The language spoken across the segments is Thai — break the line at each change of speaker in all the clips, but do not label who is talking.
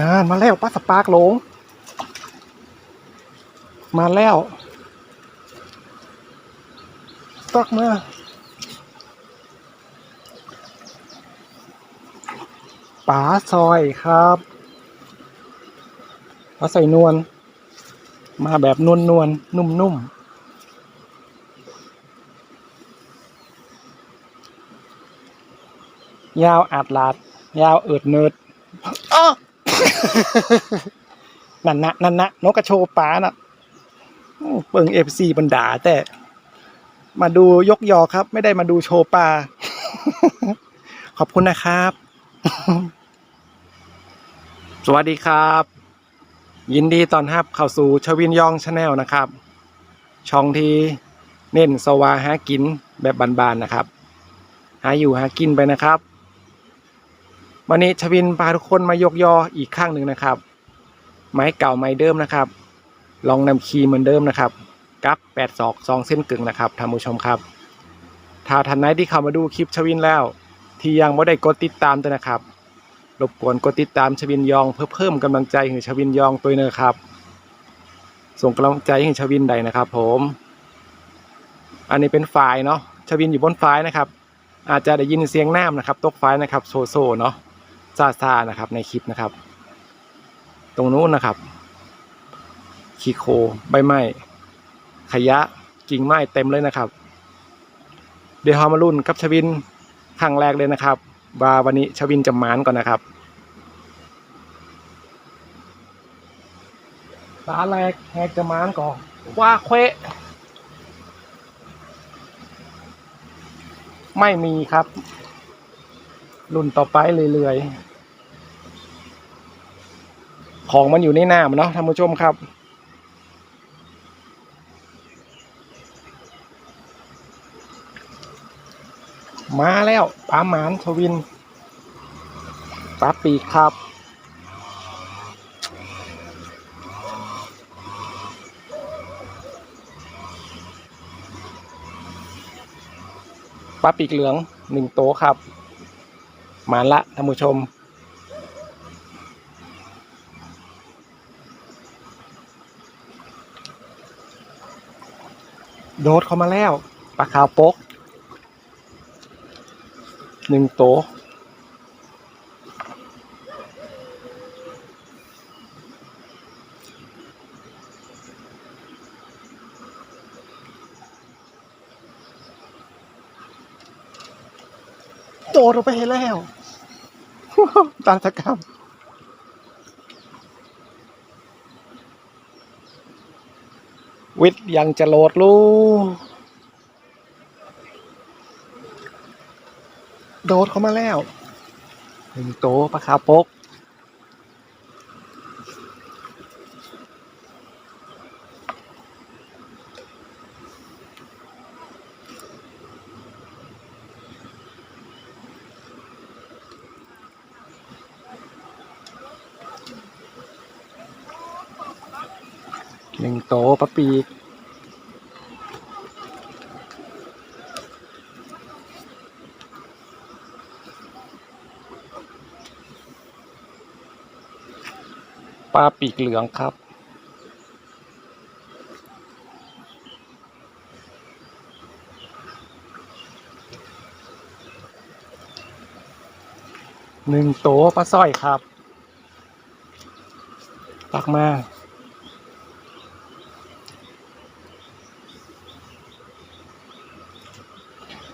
นานมาแล้วป้าสปาร์กหลง มาแล้วตักมาป๋าซอยครับปลาใส่นวลมาแบบนวลนวลนุ่มนุ่มยาวอาดลาด ยาวเอิดเนิดอ้อ นั่นนะนั่นนะนกกระโชว์ป๋าน่ะเปิงเอฟซีบันดาแต่ มาดูยกยอครับ ไม่ได้มาดูโชว์ปลาขอบคุณนะครับ สวัสดีครับ ยินดีตอนรับเข้าสู่ชวินยองชาแนลนะครับ ช่องที่เน้นสวาหากินแบบบานๆนะครับ หาอยู่หากินไปนะครับ วันนี้ชวินพาทุกคนมายกยออีกข้างหนึ่งนะครับ ไม้เก่าไม้เดิมนะครับ ลองนำคีย์เหมือนเดิมนะครับกับแปดศอกสองเส้นกึ่งนะครับท่านผู้ชมครับถ้าท่านไหนที่เข้ามาดูคลิปชวินแล้ว ที่ยังไม่ได้กดติดตามด้วยนะครับรบกวนกดติดตามชวินยองเพื่อเพิ่มกำลังใจให้ชวินยองตัวเนอะครับ ส่งกำลังใจให้ชวินใดนะครับ ผม อันนี้เป็นไฟล์เนาะชวินอยู่บนไฟล์นะครับ อาจจะได้ยินเสียงน้ำนะครับ ตกไฟล์นะครับ โซโซเนาะ ซาซานะครับ ในคลิปนะครับ ตรงนู้นนะครับขีโคใบไม้ขยะกิ่งไม้เต็มเลยนะครับ เดี๋ยวเรามารุ่นกับชวินครั้งแรกเลยนะครับ ว่าวันนี้ชวินจะมานก่อนนะครับตาแรกแหกจะมานก่อนว่าเควไม่มีครับ รุ่นต่อไปเรื่อยๆ ของมันอยู่ในน้ำเนาะท่านผู้ชมครับ มาแล้วปลาหมานชวินปลาปีกครับปลาปีกเหลืองหนึ่งโตครับ มาละท่านผู้ชม โดดเข้ามาแล้วปลาขาวปกหนึ่งโตะโดดออกไปแล้ว ตาตะกรรมวิทย์ยังจะโหลดลูกโดดเข้ามาแล้วหนึ่งโตปลาคาปก นึ่งโตปลาปีกปลาปีกเหลืองครับหนึ่งโตปลาสร้อยครับ ตักมา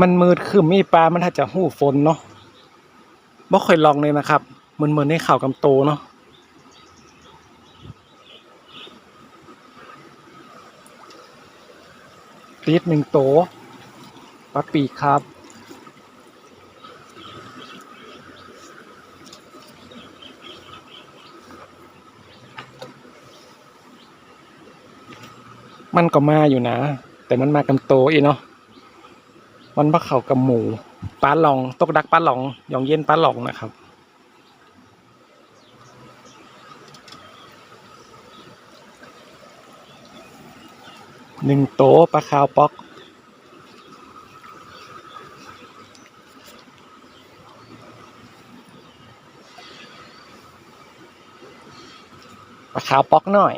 มันมืดคือมีปลา มันถ้าจะหู้ฝนเนาะบ่ค่อยลองเลยนะครับมือนเหมือนในข่าวกำโตเนาะปีดหนึ่งโตปลาปีครับ มันก็มาอยู่นะ แต่มันมากำโตอีเนาะ มันบ่เขากับหมูปลาหลอง ตกดักปลาหลองยองเย็นปลาหลองนะครับ หนึ่งโตปลาขาวป๊อกปปลาขาวป๊อกหน่อย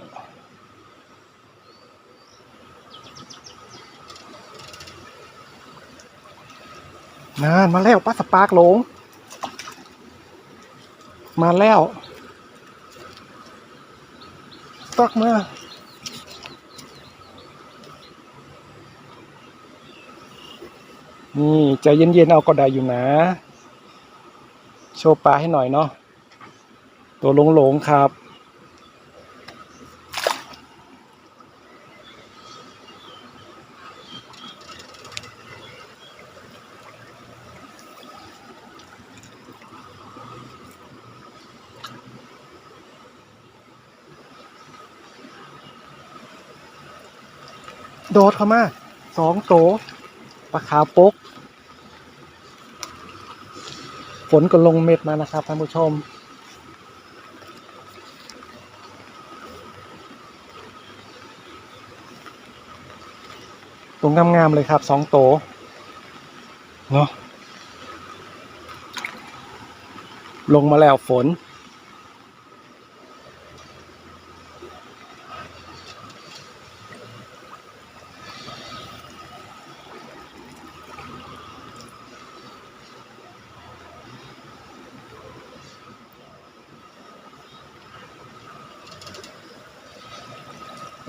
นานมาแล้วปลาสปาร์กหลง มาแล้วตักมานี่ใจเย็นๆเอาก็ได้อยู่นะ โชว์ปลาให้หน่อยเนาะตัวหลงๆครับ โดดเข้ามาสองโตปลาขาวปก ฝนก็ลงเม็ดมานะครับท่านผู้ชม ตรงงามๆเลยครับสองโตเนาะลงมาแล้วฝน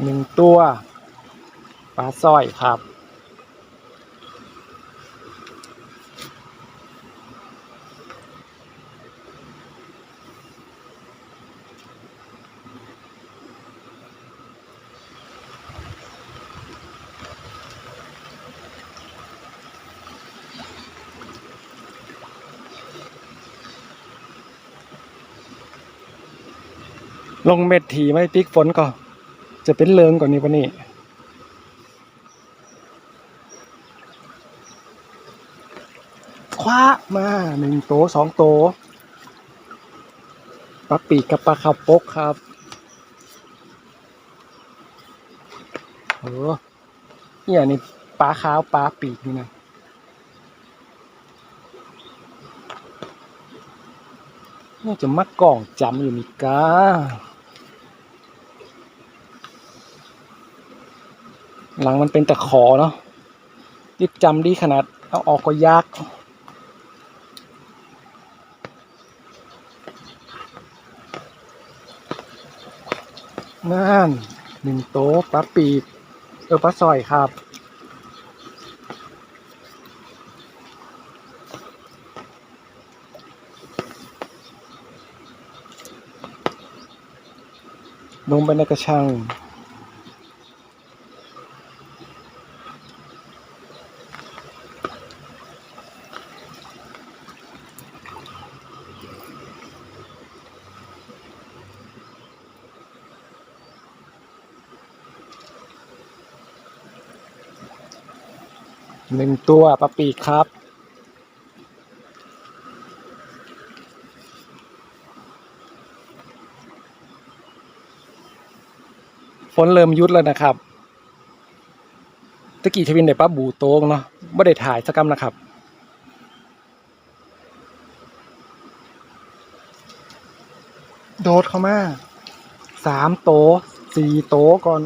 หนึ่งตัวปลาสร้อยครับ ลงเม็ดถีไม่ติ๊กฝนก็ จะเป็นเลิงกว่านี้ปะนี่คว้ามาหนึ่งโตสองโตปลาปีกกับปลาขาวปกครับโอ้เนี่ยนี่ปลาขาวปลาปีกนี่นะนี่จะมักกล่องจำอยู่นี่กา หลังมันเป็นแต่ขอเนาะยึดจำดีขนาด เอาออกก็ยากนั่นหนึ่งโต๊ะปลาปีกเออปลาซอยครับ ลงไปในกระชัง หนึ่งตัวปลาปีกครับ ฝนเริ่มหยุดแล้วนะครับตะกี้ทวินได้ปลาบูโต้งเนาะไม่ได้ถ่ายสักกำนะครับโดดเข้ามาสามโตะสี่โตะก่อน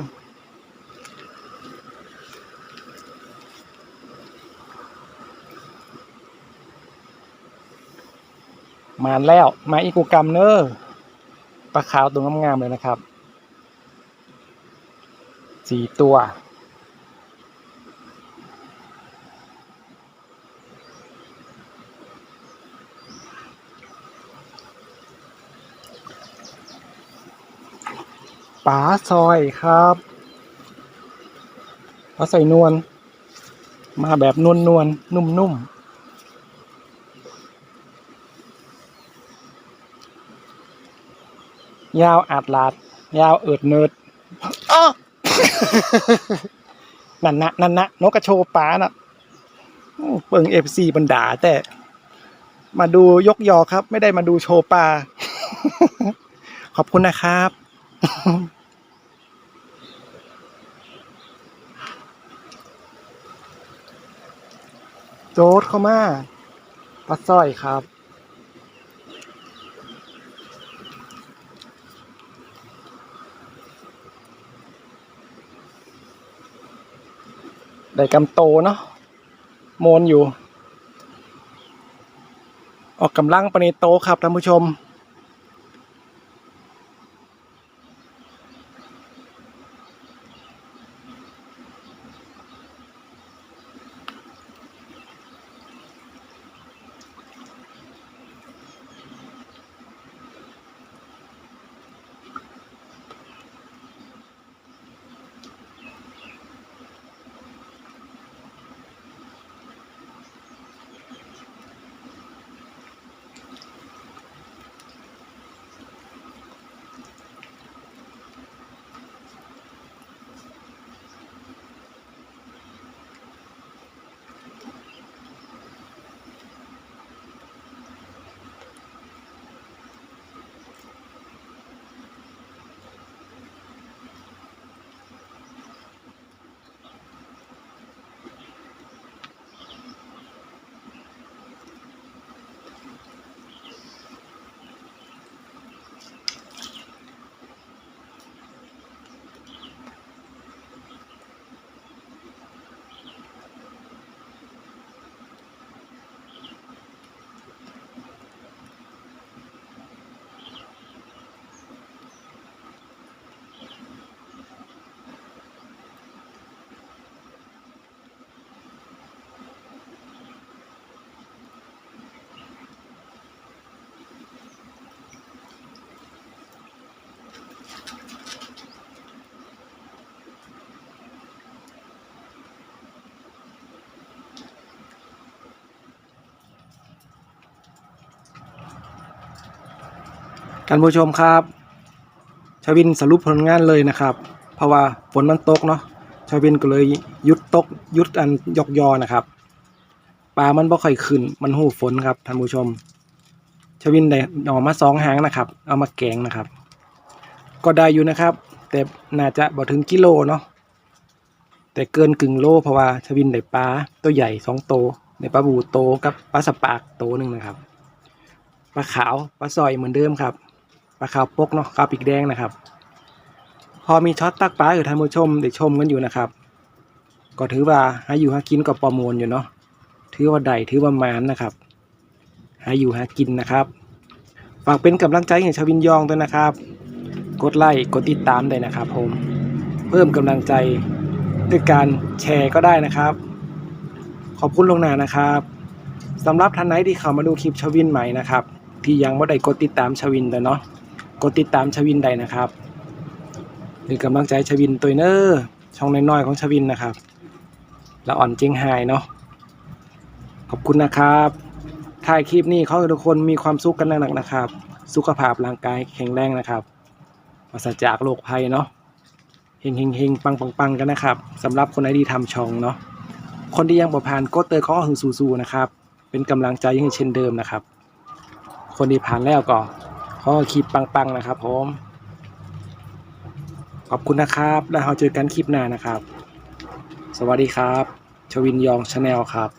มาแล้วมาอีกูกรรมเนอร์ปลาขาวตัวงามๆเลยนะครับสี่ตัว ป๋าซอยครับปลาใส่นวลมาแบบนวลนวลๆนุ่ม ยาวอาดลาด ยาวเอิดเนิดอ้อนั่นนะนั่นนะนกกระโชว์ป๋าน่ะโอ้เปิงเอฟซีบันดาแต่ มาดูยกยอครับ ไม่ได้มาดูโชว์ปลาขอบคุณนะครับโจดเข้ามาปลาสร้อยครับ ได้กำโตเนาะโมนอยู่ ออกกำลังปนิโตครับท่านผู้ชม ท่านผู้ชมครับชาวินสรุปผลงานเลยนะครับ เพราะว่าฝนมันตกเนาะชาวินก็เลยยุดตกยุดอันยกยอนะครับปลามันบ่ค่อยขึ้นมันหูฝนครับท่านผู้ชมชาวินได้หน่อมาสองหางนะครับ เอามาแกงนะครับ ก็ได้อยู่นะครับ แต่น่าจะบ่ถึงกิโลเนาะแต่เกินกึ่งโลเพราะว่าชาวินได้ปลาตัวใหญ่สองโตวได้ปลาบูโตกับปลาสปากโตหนึ่งนะครับปลาขาวปลาซอยเหมือนเดิมครับ ปลาขาวปกเนาะขาวปีกแดงนะครับ พอมีช็อตตักปลาอยู่ท่านผู้ชมได้ชมกันอยู่นะครับ ก็ถือว่าหาอยู่หากินกับประมวลอยู่เนาะถือว่าใดถือว่ามานนะครับหาอยู่หากินนะครับฝากเป็นกำลังใจให้ชาววินยองด้วยนะครับ กดไลค์กดติดตามได้นะครับ ผม เพิ่มกำลังใจด้วยการแชร์ก็ได้นะครับ ขอบคุณลงหน้านะครับสำหรับท่านไหนที่เข้ามาดูคลิปชวินใหม่นะครับ ที่ยังไม่ได้กดติดตามชวินเลยเนาะ กดติดตามชวินได้นะครับเป็นกำลังใจชวินตัวเนอร์ช่องน้อยๆของชวินนะครับละอ่อนเจงไฮเนาะขอบคุณนะครับถ่ายคลิปนี้เขาให้ทุกคนมีความสุขกันหนักๆนะครับ สุขภาพร่างกายแข็งแรงนะครับปราศจากโรคภัยเนาะเฮงเฮงเฮงปังปังปังกันนะครับสำหรับคนไหนที่ทำช่องเนาะคนที่ยังบ่ผ่านกดเตอร์ข้อหึงสู้ๆนะครับ เป็นกำลังใจให้เช่นเดิมนะครับ คนที่ผ่านแล้วก็ ขอคลิปปังๆนะครับผมขอบคุณนะครับ แล้วเราเจอกันคลิปหน้านะครับ สวัสดีครับ ชวินยองชาแนลครับ